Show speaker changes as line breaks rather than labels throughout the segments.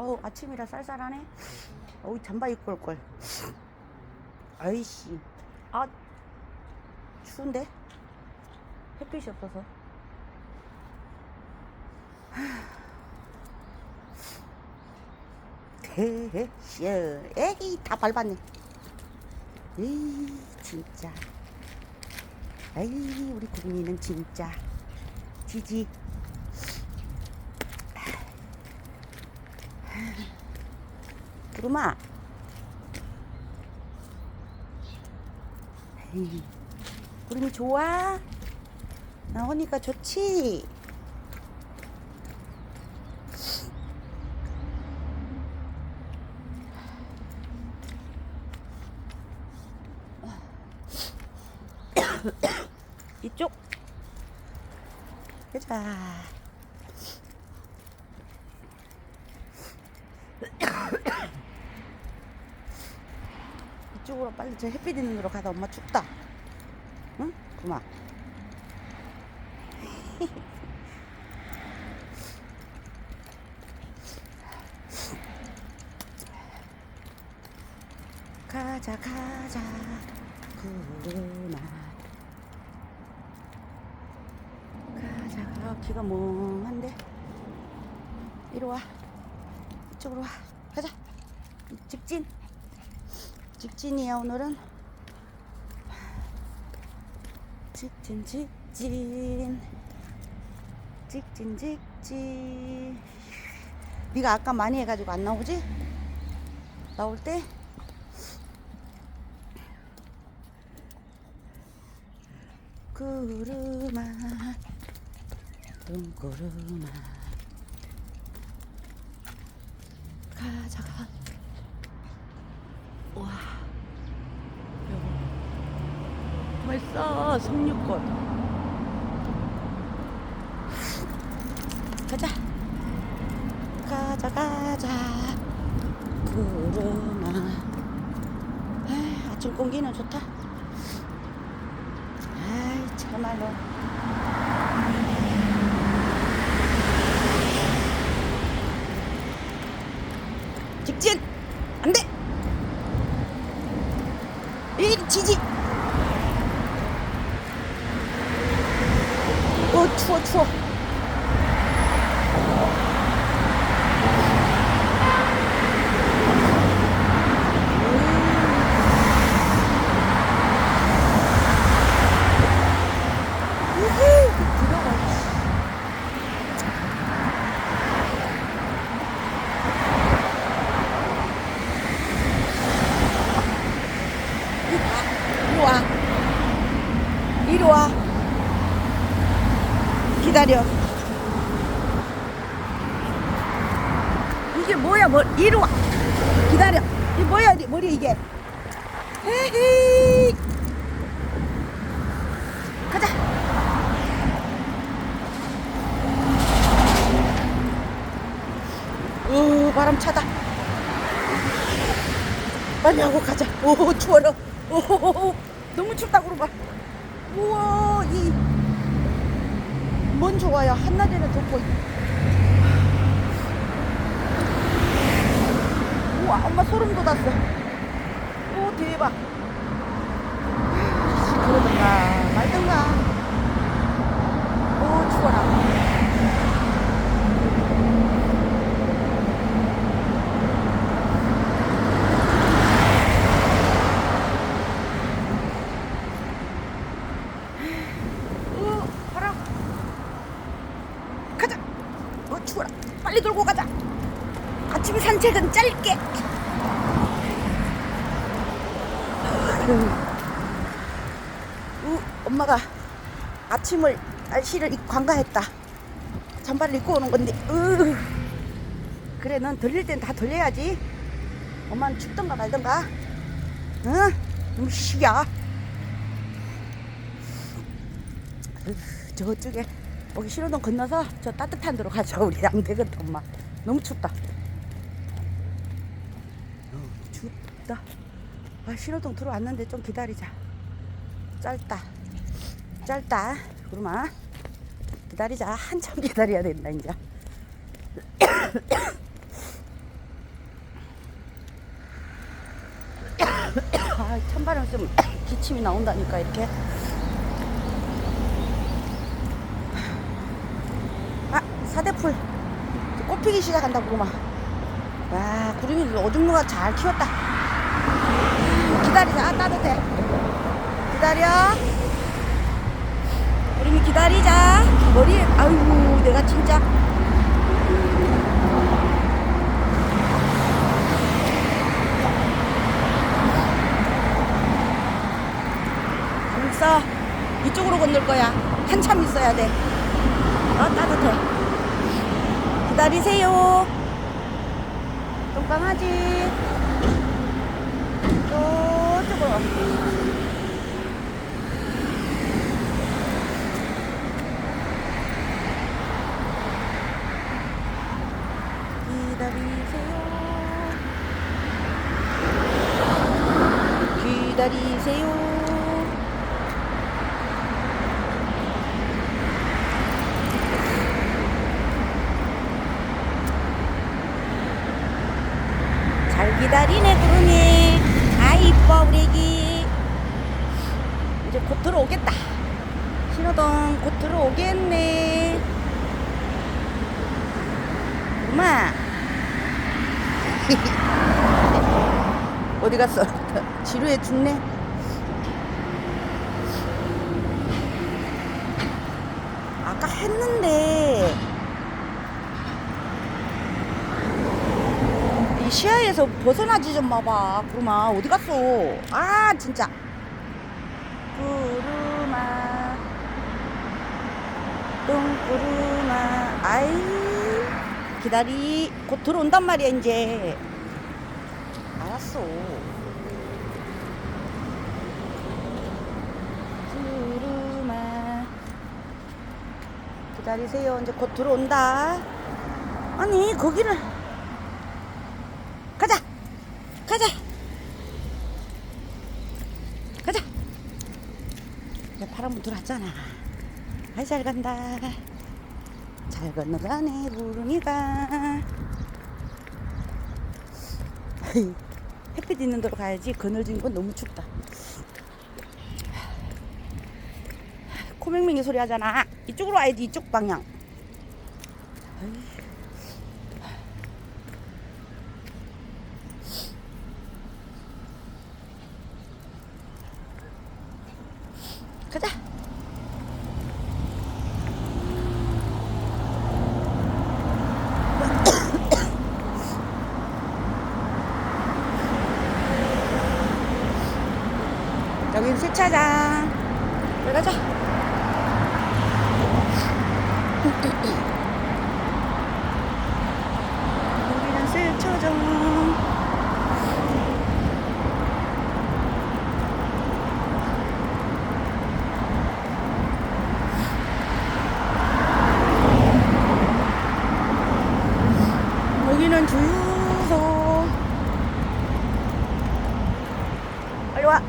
어우 아침이라 쌀쌀하네. 어우 잠바 입고 올 걸. 아이씨. 아 추운데? 햇빛이 없어서. 대시 에이 다 밟았네. 에이 진짜. 에이 우리 구름이는 진짜 지지. 구름아. 구름이 좋아? 나오니까 좋지? 이쪽. 가자. 이쪽으로 빨리 저 햇빛 있는 데로 가다 엄마 춥다. 응? 그만. 가자 가자. 구름아. 가자 아, 귀가 멍한데. 이리 와. 이쪽으로 와. 가자. 직진 직진이야 오늘은? 직진 직진. 직진 직진. 네가 아까 많이 해가지고 안 나오지? 나올 때? 구름아 둥구름아 가자가 16번. 가자. 가자, 가자. 구름아. 아침 공기는 좋다. 아이, 정말로. 헤헤. 가자. 오, 바람 차다. 빨리 하고 가자. 오, 추워라. 오, 너무 춥다, 그러봐. 우와, 이, 뭔 좋아요. 한낮에는 덥고. 우와, 엄마 소름 돋았어. 오, 대박. 그러든가, 말든가. 오. 가자. 어, 추워라. 빨리 돌고 가자. 아침 산책은 우, 엄마가 아침을 날씨를 입- 관가했다. 잠바를 입고 오는 건데. 으. 그래, 넌 돌릴 땐 다 돌려야지. 엄마는 춥던가 말던가. 응? 시야. 저쪽에 여기 신호등 건너서 저 따뜻한 데로 가자 우리 안 되겠다 엄마 너무 춥다 너무 춥다 아, 신호등 들어왔는데 좀 기다리자. 짧다. 짧다. 그러마. 기다리자. 한참 기다려야 된다, 이제. 아, 찬바람 쐬면 기침이 나온다니까, 이렇게. 아, 사대풀. 꽃피기 시작한다고, 그만. 와, 구름이 어중무가 잘 키웠다. 기다리자. 아, 따뜻해. 기다려. 구름이 기다리자. 머리에, 아이고, 내가 진짜. 있어. 이쪽으로 건널 거야. 한참 있어야 돼. 어, 따뜻해. 기다리세요. 똥강아지. 기다리세요. 기다리세요. 잘 기다리네 구름이 아 이뻐 우리 애기. 이제 곧 들어오겠다. 신호등 곧 들어오겠네. 엄마. 어디 갔어? 지루해 죽네. 아까 했는데 이 시야에서 벗어나지 좀 마봐. 구름아 어디 갔어? 아 진짜. 구름아. 똥구름아. 아이. 기다리. 곧 들어온단 말이야 이제. 알았어. 구름아. 기다리세요. 이제 곧 들어온다. 아니 거기를 가자 가자 가자 내 파란불 들어왔잖아. 아이 잘 간다. 잘 건너가네 구름이가. 햇빛 있는 데로 가야지. 그늘진 건 너무 춥다. 코맹맹이 소리 하잖아. 이쪽으로 와야지 이쪽 방향. 가자. 세차장. 들어가자. 여기는 세차장. 여기는 주유소. 빨리 와.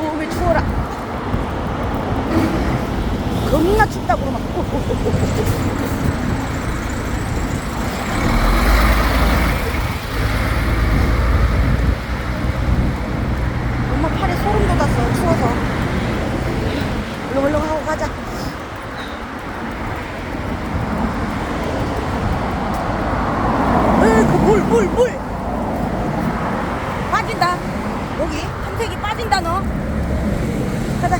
오, 왜 추워라. 겁나 춥다고 막. 엄마 팔에 소름 돋았어, 추워서. 얼른 얼른 하고 가자. 으, 그 물, 물, 물. 빠진다. 여기 탐색이 빠진다 너. 가자.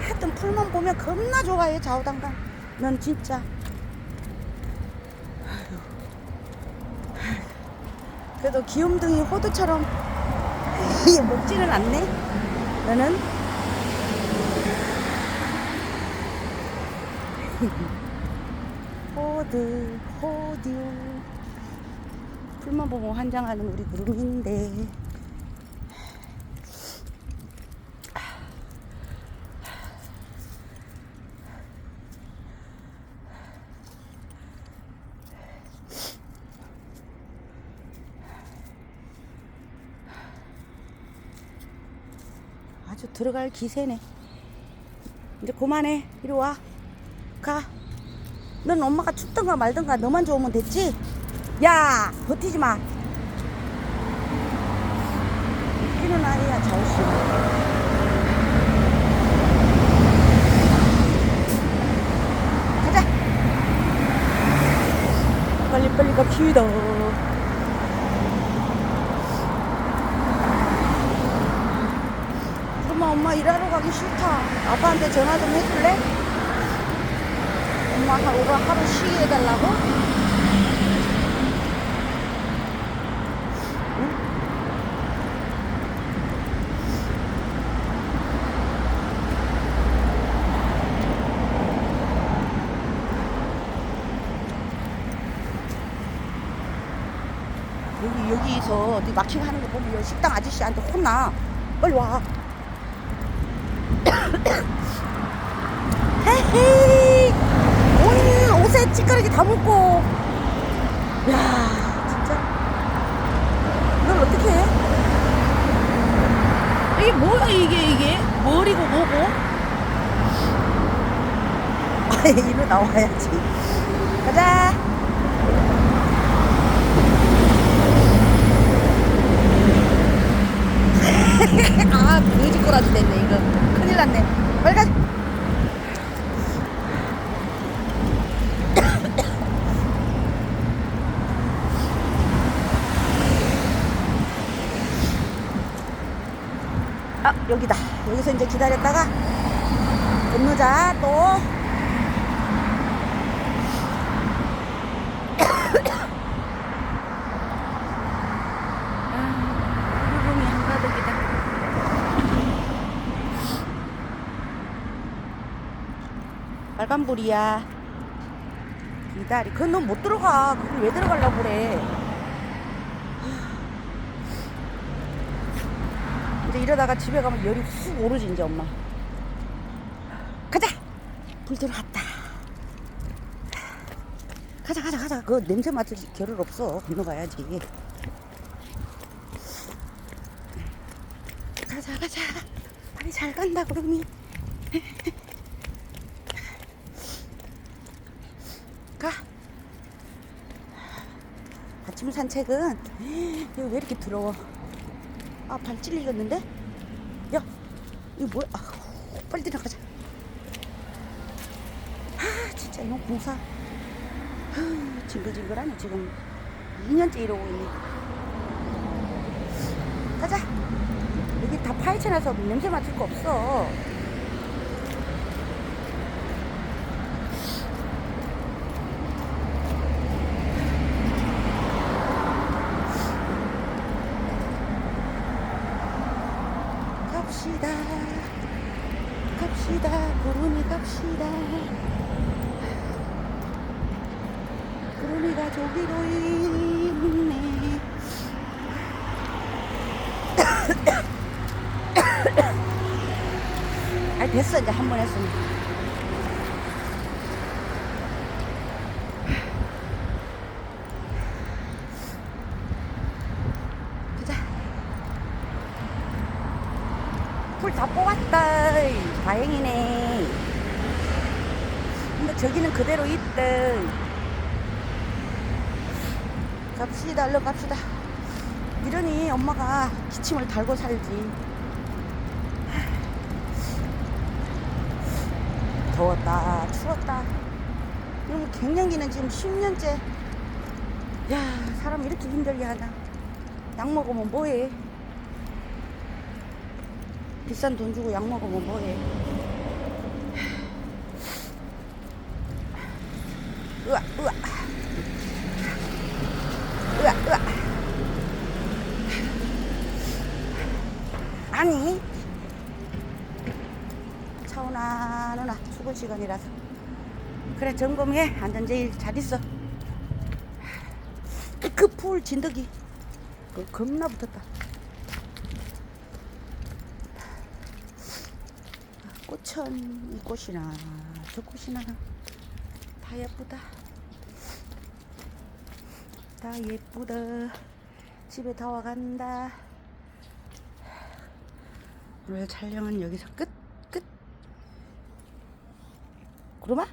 하여튼 풀만 보면 겁나 좋아해 좌우당당. 넌 진짜. 그래도 귀염둥이 호두처럼 먹지는 않네. 너는 호드 호듀 풀만 보고 환장하는 우리 구름인데 들어갈 기세네. 이제 그만해. 이리 와 가. 넌 엄마가 춥든가 말든가 너만 좋으면 됐지? 야 버티지 마. 웃기는 아이야 자우씨. 가자. 빨리빨리 갑시다 엄마 엄마 일하러 가기 싫다 아빠한테 전화 좀 해줄래? 엄마 하루가 하루 쉬게 해달라고? 여기 여기서 어디 막히고 하는 거 보면 식당 아저씨한테 혼나 빨리 와 헤헤이 온 옷에 찌꺼기 다 묻고. 야 진짜. 널 어떻게 해? 이게 뭐야 이게 이게? 머리고 뭐고? 아 이리로 나와야지. 가자. 아 거지 꼬라지 됐네 이거. 큰일 났네. 빨리 가자 아 여기다. 여기서 이제 기다렸다가 건너자 또. 빨간불이야. 기다리. 그건 넌못 들어가. 거기 왜 들어가려고 그래 이제 이러다가 집에 가면 열이 훅 오르지 이제 엄마. 가자! 불 들어갔다. 가자 가자 가자. 그 냄새 맡을 겨를 없어. 건너가야지. 가자 가자. 빨리 잘 간다 그러니 가. 아침 산책은 왜 이렇게 더러워 아 발 찔리겠는데? 야 이거 뭐야? 아, 빨리 들어가자. 아 진짜 이런 공사. 아, 징글징글하네 지금. 2년째 이러고 있네. 가자. 여기 다 파헤쳐놔서 냄새 맡을 거 없어 갑시다. 갑시다. 구름이 갑시다. 구름이가 저기로 있네. 아 됐어. 이제 한 번 했으니 불다 뽑았다. 다행이네. 근데 저기는 그대로 있다. 갑시다, 얼른 갑시다. 이러니 엄마가 기침을 달고 살지. 더웠다, 추웠다. 이러면 갱년기는 지금 10년째. 야, 사람 이렇게 힘들게 하나. 약 먹으면 뭐해? 비싼 돈 주고 약 먹으면 뭐해? 으아, 으아. 으아, 으아. 아니. 차오나 누나 출근 시간이라서 그래 점검해 안전 제일 잘 있어 그풀 진드기 그 겁나 붙었다 꽃은 이 꽃이나 저 꽃이나 다 예쁘다. 다 예쁘다. 집에 다 와간다. 오늘 촬영은 여기서 끝 끝. 구름아